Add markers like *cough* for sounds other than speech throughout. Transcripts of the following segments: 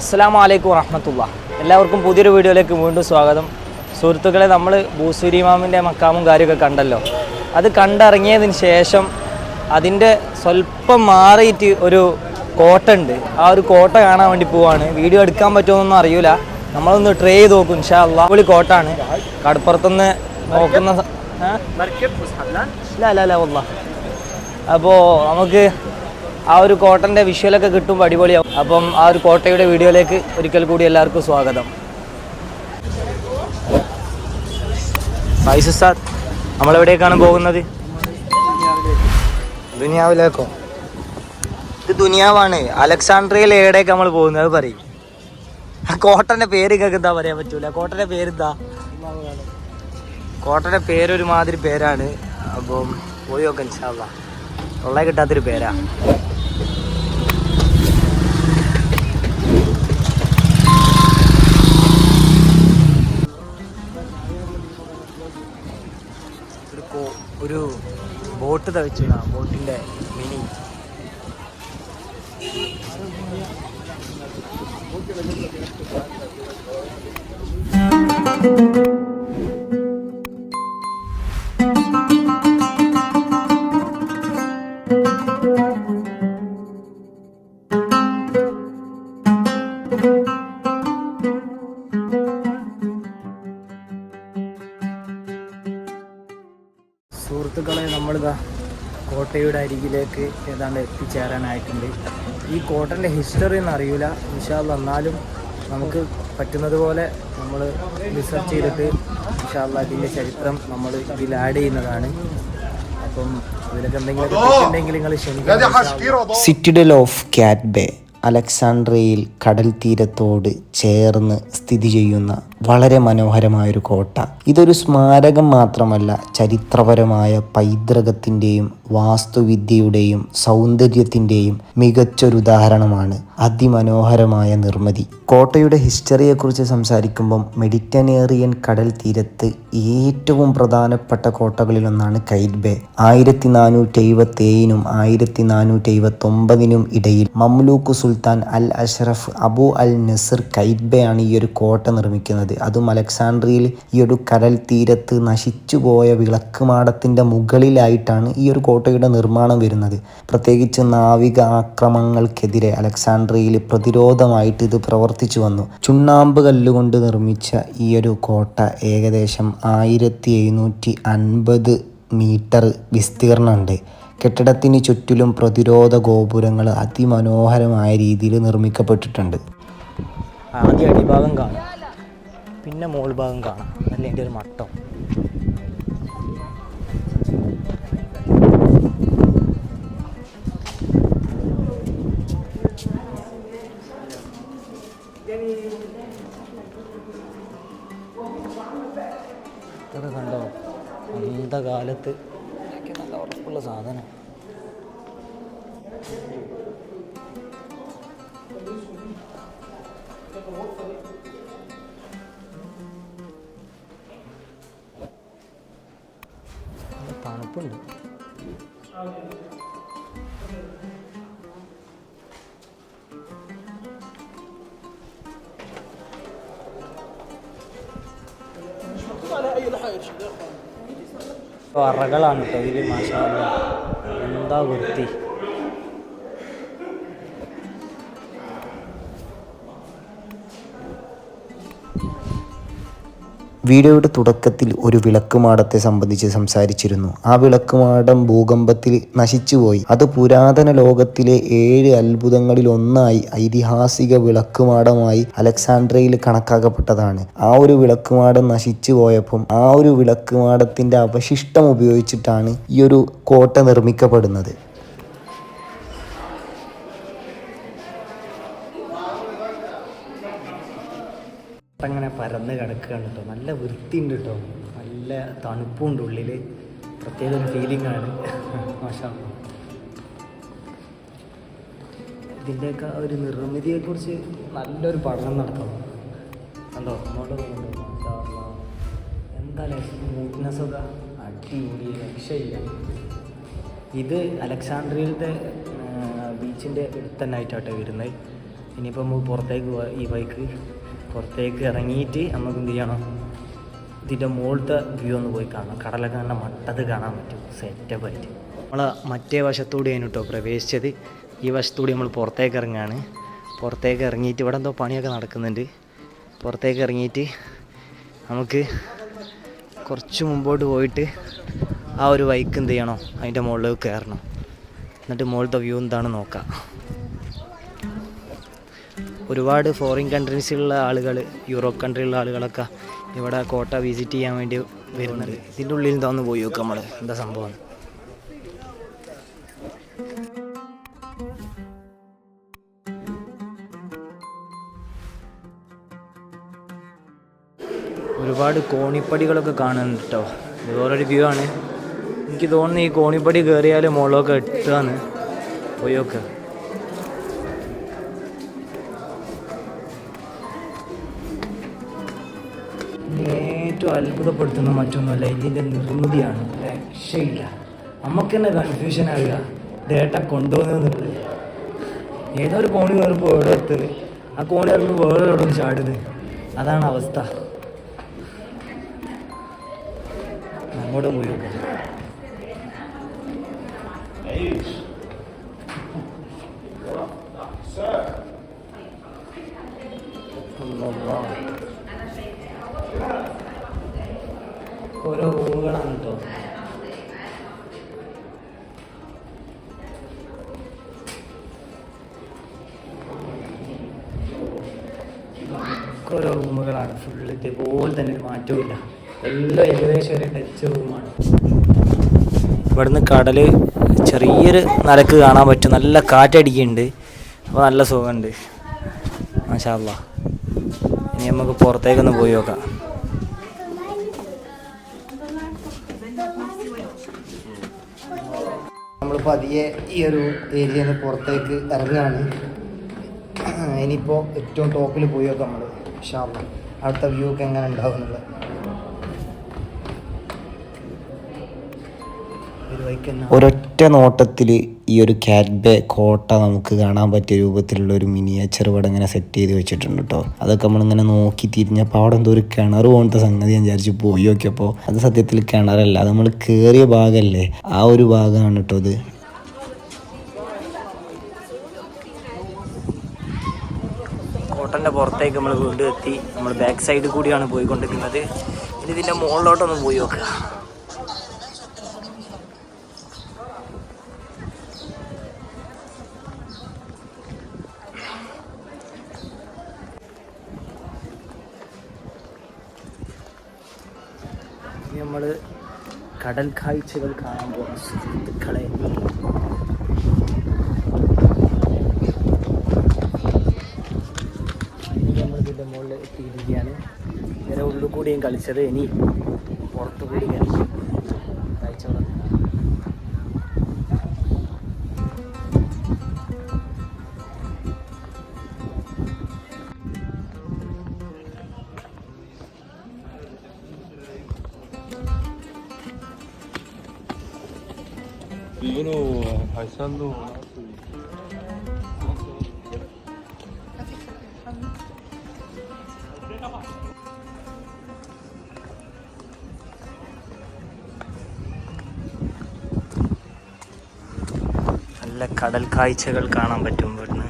അസ്സാം വലൈക്കും വറഹമത്തുള്ള എല്ലാവർക്കും പുതിയൊരു വീഡിയോയിലേക്ക് വീണ്ടും സ്വാഗതം. സുഹൃത്തുക്കളെ നമ്മൾ ബൂസൂരിമാമിന്റെ മക്കാമും കാര്യമൊക്കെ കണ്ടല്ലോ. അത് കണ്ടിറങ്ങിയതിന് ശേഷം അതിന്റെ സ്വല്പം മാറിയിട്ട് ഒരു കോട്ട ഉണ്ട് ആ ഒരു കോട്ട കാണാൻ വേണ്ടി പോവാണ്. വീഡിയോ എടുക്കാൻ പറ്റുമോന്നൊന്നും അറിയില്ല നമ്മളൊന്ന് ട്രൈ ചെയ്ത് നോക്കും. ഇൻഷാ അള്ളാ പൊളി കോട്ടാണ്. കടപ്പുറത്തുനിന്ന് നോക്കുന്ന അല്ല? അല്ല അല്ല അപ്പോൾ നമുക്ക് ആ ഒരു കോട്ടന്റെ വിഷ്വലൊക്കെ കിട്ടുമ്പോൾ അടിപൊളിയാവും. അപ്പം ആ ഒരു കോട്ടയുടെ വീഡിയോയിലേക്ക് ഒരിക്കൽ കൂടി എല്ലാവർക്കും സ്വാഗതം. സാർ നമ്മളെവിടേക്കാണ് പോകുന്നത്? ദുനിയാവിലേക്കോ? ഇത് ദുനിയാവാണ്. അലക്സാണ്ട്രിയയിൽ എവിടേക്ക് നമ്മൾ പോകുന്നത് അത് പറയും. കോട്ടന്റെ പേര് കേൾക്ക് എന്താ പറയാൻ പറ്റൂല. കോട്ടന്റെ പേരെന്താ? കോട്ടന്റെ പേരൊരുമാതിരി പേരാണ്. അപ്പം പോയി നോക്കാം ഇൻഷാല്ല തൊള്ള കിട്ടാത്തൊരു പേരാ. ഒരു കോ- ഒരു ബോട്ട് തവിച്ചു ബോട്ടിന്റെ മിനി. സുഹൃത്തുക്കളെ കോട്ടയുടെ അരികിലേക്ക് ഏതാണ്ട് എത്തിച്ചേരാനായിട്ടുണ്ട്. ഈ കോട്ടന്റെ ഹിസ്റ്ററി ഒന്നും അറിയില്ല വിശാൽ എന്നാലും നമുക്ക് പറ്റുന്നത് പോലെ നമ്മൾ റിസർച്ച് ചെയ്തിട്ട് വിശാൽ അതിന്റെ ചരിത്രം നമ്മൾ ഇതിൽ ആഡ് ചെയ്യുന്നതാണ്. അപ്പം ഇതിലൊക്കെ എന്തെങ്കിലും നിങ്ങൾ സിറ്റിഡൽ ഓഫ് ക്യാറ്റ് ബേ അലക്സാണ്ട്രിയയിൽ കടൽ തീരത്തോട് ചേർന്ന് സ്ഥിതി ചെയ്യുന്ന വളരെ മനോഹരമായൊരു കോട്ട. ഇതൊരു സ്മാരകം മാത്രമല്ല ചരിത്രപരമായ പൈതൃകത്തിന്റെയും വാസ്തുവിദ്യയുടെയും സൗന്ദര്യത്തിന്റെയും മികച്ചൊരു ഉദാഹരണമാണ് അതിമനോഹരമായ നിർമ്മിതി. കോട്ടയുടെ ഹിസ്റ്ററിയെക്കുറിച്ച് സംസാരിക്കുമ്പം മെഡിറ്റനേറിയൻ കടൽ തീരത്ത് ഏറ്റവും പ്രധാനപ്പെട്ട കോട്ടകളിലൊന്നാണ് കൈറ്റ് ആയിരത്തി നാനൂറ്റി എഴുപത്തി ഏഴിനും ആയിരത്തി നാനൂറ്റി എഴുപത്തി ഒമ്പതിനും ഇടയിൽ Mamluk sultan al Ashraf Abu al Nasr Qait ആണ് ഈ ഒരു കോട്ട നിർമ്മിക്കുന്നത്. അതും അലക്സാണ്ട്രിയയിൽ ഈ ഒരു കടൽ തീരത്ത് നശിച്ചുപോയ വിളക്കുമാടത്തിന്റെ മുകളിലായിട്ടാണ് ഈ ഒരു കോട്ടയുടെ നിർമ്മാണം വരുന്നത്. പ്രത്യേകിച്ച് നാവിക ആക്രമണങ്ങൾക്കെതിരെ അലക്സാണ്ട്രിയയിൽ പ്രതിരോധമായിട്ട് ഇത് പ്രവർത്തിച്ചു വന്നു. ചുണ്ണാമ്പ് കല്ലുകൊണ്ട് നിർമ്മിച്ച ഈ ഒരു കോട്ട ഏകദേശം ആയിരത്തി എഴുന്നൂറ്റി അൻപത് മീറ്റർ വിസ്തീർണമുണ്ട്. കെട്ടിടത്തിന് ചുറ്റിലും പ്രതിരോധ ഗോപുരങ്ങൾ അതിമനോഹരമായ രീതിയിൽ നിർമ്മിക്കപ്പെട്ടിട്ടുണ്ട്. ആദ്യ അടിഭാഗം കാണാം. പിന്നെ മോൾ ഭാഗം കാണാം. അല്ലെങ്കിൽ ഒരു മട്ടം. ഇതൊക്കെ കണ്ടോ? അന്ധകാലത്ത്. നല്ല ഉറപ്പുള്ള സാധനം. അറകളാണ് കേട്ടോ ഇതിൽ മാഷാ അല്ലാ. എന്താ വൃത്തി വീഡിയോയുടെ തുടക്കത്തിൽ ഒരു വിളക്കുമാടത്തെ സംബന്ധിച്ച് സംസാരിച്ചിരുന്നു. ആ വിളക്കുമാടം ഭൂകമ്പത്തിൽ നശിച്ചുപോയി. അത് പുരാതന ലോകത്തിലെ ഏഴ് അത്ഭുതങ്ങളിൽ ഒന്നായി ഐതിഹാസിക വിളക്കുമാടമായി അലക്സാണ്ട്രയിൽ കണക്കാക്കപ്പെട്ടതാണ്. ആ ഒരു വിളക്കുമാടം നശിച്ചു പോയപ്പം ആ ഒരു വിളക്കുമാടത്തിന്റെ അവശിഷ്ടം ഉപയോഗിച്ചിട്ടാണ് ഈ ഒരു കോട്ട നിർമ്മിക്കപ്പെടുന്നത്. അങ്ങനെ പരന്ന് കിടക്കുകയാണ് കേട്ടോ നല്ല വൃത്തിയുണ്ട് കേട്ടോ നല്ല തണുപ്പുണ്ട് ഉള്ളിൽ പ്രത്യേക ഒരു ഫീലിംഗ് ആണ്. *laughs* മോശം. ഇതിന്റെയൊക്കെ ഒരു നിർമ്മിതിയെക്കുറിച്ച് നല്ലൊരു പഠനം നടത്തണം. കണ്ടോ? അങ്ങോട്ട്. എന്തായാലും സ്മൂത്ത്നെസ് ഒക്കെ? അടിപൊളി. രക്ഷയില്ല. ഇത് അലക്സാണ്ട്രിയയിലത്തെ ബീച്ചിന്റെ അടുത്ത് തന്നെ ആയിട്ടാട്ടോ വരുന്നത്. ഇനിയിപ്പോൾ നമുക്ക് പുറത്തേക്ക് പോവാ ഈ ബൈക്ക് പുറത്തേക്ക് ഇറങ്ങിയിട്ട് നമുക്ക് എന്ത് ചെയ്യണം? ഇതിന്റെ മുകളിലത്തെ വ്യൂ ഒന്ന് പോയി കാണണം. കടലൊക്കെ നല്ല മട്ടത് കാണാൻ പറ്റും. സെറ്റപ്പ് ആയിട്ട്. നമ്മൾ മറ്റേ വശത്തൂടെയാണ് കേട്ടോ പ്രവേശിച്ചത്. ഈ വശത്തൂടെ നമ്മൾ പുറത്തേക്ക് ഇറങ്ങുകയാണ്. പുറത്തേക്ക് ഇറങ്ങിയിട്ട് ഇവിടെ എന്തോ പണിയൊക്കെ നടക്കുന്നുണ്ട്. പുറത്തേക്ക് ഇറങ്ങിയിട്ട് നമുക്ക് കുറച്ച് മുമ്പോട്ട് പോയിട്ട് ആ ഒരു വൈക്ക് എന്ത് ചെയ്യണം? അതിന്റെ മുകളിലേക്ക് കയറണം. എന്നിട്ട് മുകളിലത്തെ വ്യൂ എന്താണെന്ന് നോക്കാം. ഒരുപാട് ഫോറിൻ കൺട്രീസിലുള്ള ആളുകൾ യൂറോപ്പ് കൺട്രിയിലുള്ള ആളുകളൊക്കെ ഇവിടെ കോട്ട വിസിറ്റ് ചെയ്യാൻ വേണ്ടി വരുന്നത്. ഇതിന്റെ ഉള്ളിൽ നിന്ന് പോയി നോക്കാം നമ്മൾ എന്താ സംഭവം? ഒരുപാട് കോണിപ്പടികളൊക്കെ കാണുന്നുണ്ട് കേട്ടോ ഇതുപോലൊരു വ്യൂ ആണ്. എനിക്ക് തോന്നുന്നു ഈ കോണിപ്പടി കയറിയാൽ മുകളിലൊക്കെ എട്ടുകയാണ് പോയി നോക്കുക ഏറ്റവും അത്ഭുതപ്പെടുത്തുന്ന മറ്റൊന്നുമല്ല ഇതിന്റെ നിർമ്മിതിയാണ് രക്ഷയില്ല. നമുക്ക് തന്നെ കൺഫ്യൂഷൻ ആവുക ഡേട്ട കൊണ്ടുപോകുന്നത് ഏതോ ഒരു കോണി കയറിപ്പോൾ എവിടെ എത്തുന്നത് ആ കോണി കയറുമ്പോൾ വേറെ എവിടെ ചാടുന്നത് അതാണ് അവസ്ഥ. അങ്ങോട്ട് മുഴുവൻ Sir. അല്ലാ. ഓരോ റൂമുകളാണ് കേട്ടോ ഓരോ റൂമുകളാണ്. ഫുള്ള് ഇതേപോലെ തന്നെ ഒരു മാറ്റമില്ല എല്ലാം ഏകദേശം ഒരു ടച്ച് റൂമാണ്. ഇവിടുന്ന് കടൽ ചെറിയൊരു നിലയ്ക്ക് കാണാൻ പറ്റും. നല്ല കാറ്റടിക്കുന്നുണ്ട്. അപ്പോൾ നല്ല സുഖമുണ്ട്. മാഷാ ഇനി നമുക്ക് പുറത്തേക്കൊന്ന് പോയി നോക്കാം നമ്മൾ പതിയെ ഈ ഒരു ഏരിയയിൽ നിന്ന് പുറത്തേക്ക് ഇറങ്ങുകയാണ്. ഇനിയിപ്പോൾ ഏറ്റവും ടോപ്പിൽ പോയി നമ്മൾ ഷാപ്പ് അടുത്ത വ്യൂ ഒക്കെ എങ്ങനെ തന്നെ. ഒരൊറ്റ നോട്ടത്തിൽ ഈ ഒരു കാറ്റ്ബേ കോട്ട നമുക്ക് കാണാൻ പറ്റിയ രൂപത്തിലുള്ള ഒരു മിനിയേച്ചർ ഇവിടെ ഇങ്ങനെ സെറ്റ് ചെയ്ത് വെച്ചിട്ടുണ്ട് കേട്ടോ അതൊക്കെ നമ്മളിങ്ങനെ നോക്കി തിരിഞ്ഞപ്പോൾ അവിടെ എന്തോ ഒരു കിണർ പോലത്തെ സംഗതി ഞാൻ വിചാരിച്ച് പോയി നോക്കിയപ്പോൾ അത് സത്യത്തിൽ കിണറല്ല അത് നമ്മൾ കയറിയ ഭാഗമല്ലേ ആ ഒരു ഭാഗമാണ് കേട്ടോ ഇത്. കോട്ടന്റെ പുറത്തേക്ക് നമ്മൾ വീണ്ടും എത്തി. നമ്മൾ ബാക്ക് സൈഡിൽ കൂടിയാണ് പോയിക്കൊണ്ടിരിക്കുന്നത്. ഇനി ഇതിന്റെ മുകളിലോട്ടൊന്ന് പോയി നോക്കുക നമ്മൾ കടൽ കാഴ്ചകൾ കാണാൻ പോകുന്ന സുഹൃത്തുക്കളെ ഇനി നമ്മൾ ഇതിന്റെ എത്തിയിരിക്കുകയാണ് ഇങ്ങനെ ഉള്ളിൽ കൂടിയും കളിച്ചത്. ഇനി പുറത്തു കൂടി കളിക്കും കാഴ്ചകൾ Vino alzando. നല്ല കടൽ കാഴ്ചകൾ കാണാൻ പറ്റും ഇവിടുന്ന്.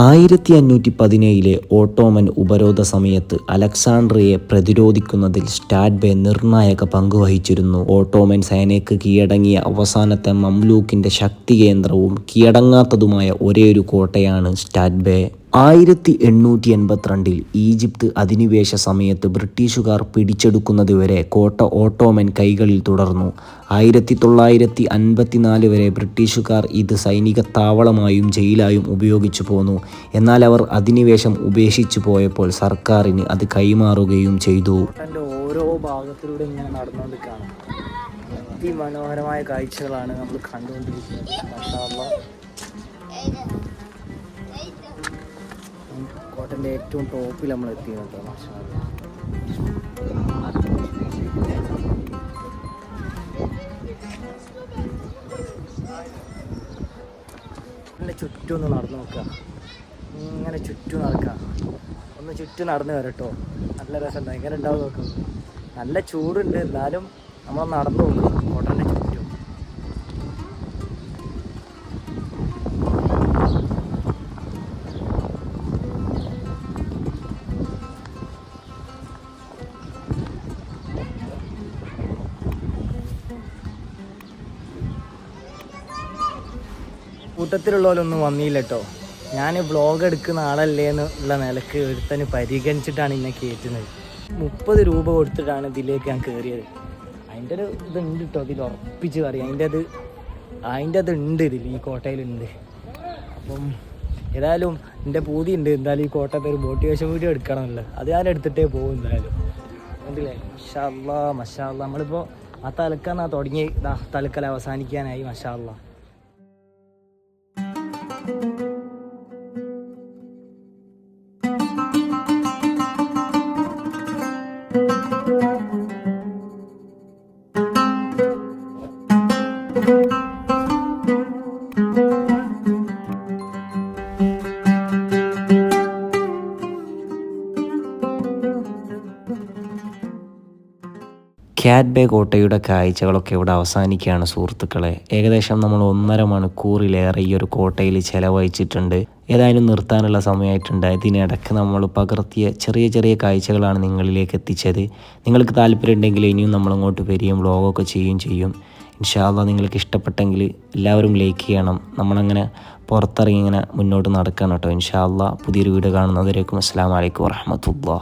ആയിരത്തി അഞ്ഞൂറ്റി പതിനേഴിലെ ഓട്ടോമൻ ഉപരോധ സമയത്ത് അലക്സാണ്ട്രിയെ പ്രതിരോധിക്കുന്നതിൽ സ്റ്റാഡ്ബെ നിർണായക പങ്കുവഹിച്ചിരുന്നു ഓട്ടോമൻ സേനയ്ക്ക് കീഴടങ്ങിയ അവസാനത്തെ മംലൂക്കിന്റെ ശക്തി കേന്ദ്രവും കീഴടങ്ങാത്തതുമായ ഒരേയൊരു കോട്ടയാണ് സ്റ്റാഡ്ബെ ആയിരത്തി എണ്ണൂറ്റി എൺപത്തിരണ്ടിൽ ഈജിപ്ത് അധിനിവേശ സമയത്ത് ബ്രിട്ടീഷുകാർ പിടിച്ചെടുക്കുന്നതുവരെ കോട്ട ഓട്ടോമൻ കൈകളിൽ തുടർന്നു. ആയിരത്തി തൊള്ളായിരത്തി അൻപത്തിനാല് വരെ ബ്രിട്ടീഷുകാർ ഇത് സൈനിക താവളമായും ജയിലായും ഉപയോഗിച്ചു പോന്നു. എന്നാൽ അവർ അധിനിവേശം ഉപേക്ഷിച്ചു പോയപ്പോൾ സർക്കാരിന് അത് കൈമാറുകയും ചെയ്തു. ഓരോ ഭാഗത്തിലൂടെ ഇങ്ങനെ നടന്നുകൊണ്ടിരിക്കുകയാണ്. അതിമനോഹരമായ കാഴ്ചകളാണ് നമ്മൾ കണ്ടുകൊണ്ടിരിക്കുന്നത്. കോട്ടന്റെ ഏറ്റവും ടോപ്പിൽ നമ്മൾ എത്തിയത് മാഷാ? അല്ലാ. നല്ല ചുറ്റും ഒന്ന് നടന്നു നോക്കുക. ഇങ്ങനെ ചുറ്റും നടക്കുക. ഒന്ന് ചുറ്റും നടന്നു വരട്ടോ. നല്ല രസമുണ്ട്. എങ്ങനെ ഉണ്ടാവും നോക്കും. നല്ല ചൂടുണ്ട്. എന്നാലും നമ്മൾ നടന്നു നോക്കും. കോട്ടന്റെ കൂട്ടത്തിലുള്ളവരൊന്നും വന്നില്ല കേട്ടോ ഞാൻ വ്ളോഗ് എടുക്കുന്ന ആളല്ലേ എന്നുള്ള നിലയ്ക്ക് ഒരുത്തന് പരിഗണിച്ചിട്ടാണ് എന്നെ കയറ്റുന്നത് മുപ്പത് രൂപ കൊടുത്തിട്ടാണ് ഇതിലേക്ക് ഞാൻ കയറിയത് അതിന്റെ ഒരു ഇതുണ്ട് കേട്ടോ ഇതിൽ ഉറപ്പിച്ച് പറയാം. അതിന്റെ അത് അതിന്റെ അത് ഉണ്ട് ഇതിൽ ഈ കോട്ടയിലുണ്ട്. അപ്പം ഏതായാലും എന്റെ പൂതി ഉണ്ട്. എന്തായാലും ഈ കോട്ടയത്തെ ഒരു മോട്ടിവേഷൻ വീഡിയോ എടുക്കണമല്ലോ അത് ഞാൻ എടുത്തിട്ടേ പോകും എന്തായാലും. കണ്ടില്ലേ മഷാല്ല മഷാല്ല നമ്മളിപ്പോൾ ആ തലക്കാന്നാ തുടങ്ങി. ഇതാ തലക്കൽ അവസാനിക്കാനായി മഷാല്ല കോട്ടയുടെ കാഴ്ചകളൊക്കെ ഇവിടെ അവസാനിക്കുകയാണ് സുഹൃത്തുക്കളെ. ഏകദേശം നമ്മൾ ഒന്നര മണിക്കൂറിലേറെ ഈ ഒരു കോട്ടയിൽ ചിലവഴിച്ചിട്ടുണ്ട്. ഏതായാലും നിർത്താനുള്ള സമയമായിട്ടുണ്ട്. ഇതിനിടയ്ക്ക് നമ്മൾ പകർത്തിയ ചെറിയ ചെറിയ കാഴ്ചകളാണ് നിങ്ങളിലേക്ക് എത്തിച്ചത്. നിങ്ങൾക്ക് താല്പര്യമുണ്ടെങ്കിൽ ഇനിയും നമ്മളങ്ങോട്ട് വരികയും വ്ളോഗൊക്കെ ചെയ്യുകയും ചെയ്യും. ഇൻഷാല്ല നിങ്ങൾക്ക് ഇഷ്ടപ്പെട്ടെങ്കിൽ എല്ലാവരും ലൈക്ക് ചെയ്യണം. നമ്മളങ്ങനെ പുറത്തിറങ്ങി ഇങ്ങനെ മുന്നോട്ട് നടക്കണം കേട്ടോ. ഇൻഷാല്ല പുതിയൊരു വീഡിയോ കാണുന്നവരേക്കും അസ്സാം വലൈക്കും വറഹമത്തുള്ള